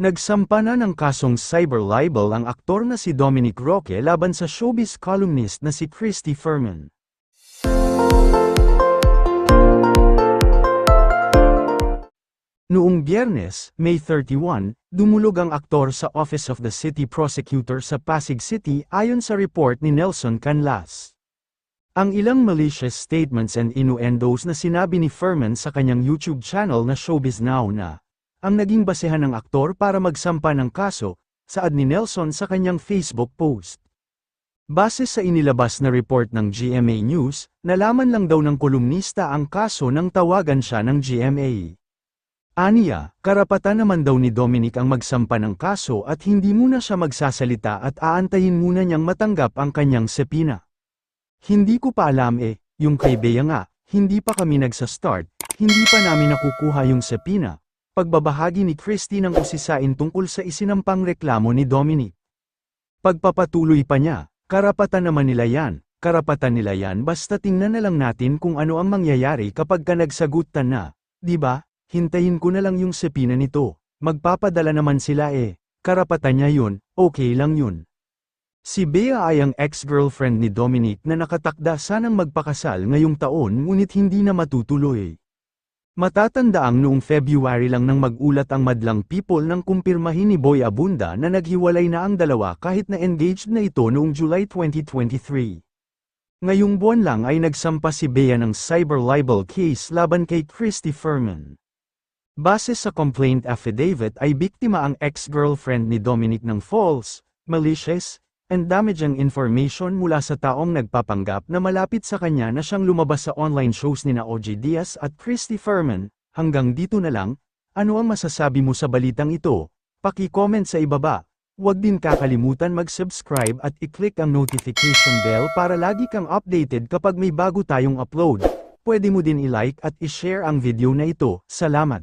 Nagsampa na ng kasong cyber libel ang aktor na si Dominic Roque laban sa showbiz columnist na si Christy Furman. Noong biyernes, May 31, dumulog ang aktor sa Office of the City Prosecutor sa Pasig City ayon sa report ni Nelson Canlas. Ang ilang malicious statements and innuendos na sinabi ni Furman sa kanyang YouTube channel na Showbiz Now na, ang naging basehan ng aktor para magsampa ng kaso, saad ni Nelson sa kanyang Facebook post. Base sa inilabas na report ng GMA News, nalaman lang daw ng kolumnista ang kaso nang tawagan siya ng GMA. Aniya, karapatan naman daw ni Dominic ang magsampa ng kaso at hindi muna siya magsasalita at aantayin muna niyang matanggap ang kanyang sepina. Hindi ko pa alam eh, yung kay Bea nga, hindi pa kami nagsa-start, hindi pa namin nakukuha yung sepina. Pagbabahagi ni Christy ng usisain tungkol sa isinampang reklamo ni Dominic. Pagpapatuloy pa niya, karapatan naman nila yan, karapatan nila yan basta tingnan na lang natin kung ano ang mangyayari kapag ka nagsagutan na, di ba? Hintayin ko na lang yung sepina nito, magpapadala naman sila eh, karapatan niya yun, okay lang yun. Si Bea ay ang ex-girlfriend ni Dominic na nakatakda sanang magpakasal ngayong taon ngunit hindi na matutuloy. Matatandaang noong February lang nang magulat ang madlang people nang kumpirmahin ni Boy Abunda na naghiwalay na ang dalawa kahit na engaged na ito noong July 2023. Ngayong buwan lang ay nagsampa si Bea ng cyber libel case laban kay Christy Furman. Base sa complaint affidavit ay biktima ang ex-girlfriend ni Dominic ng false, malicious, and damaging information mula sa taong nagpapanggap na malapit sa kanya na siyang lumabas sa online shows ni na OG Diaz at Christy Furman. Hanggang dito na lang, ano ang masasabi mo sa balitang ito? Paki-comment sa ibaba. Huwag din kakalimutan mag-subscribe at i-click ang notification bell para lagi kang updated kapag may bago tayong upload. Pwede mo din i-like at i-share ang video na ito. Salamat!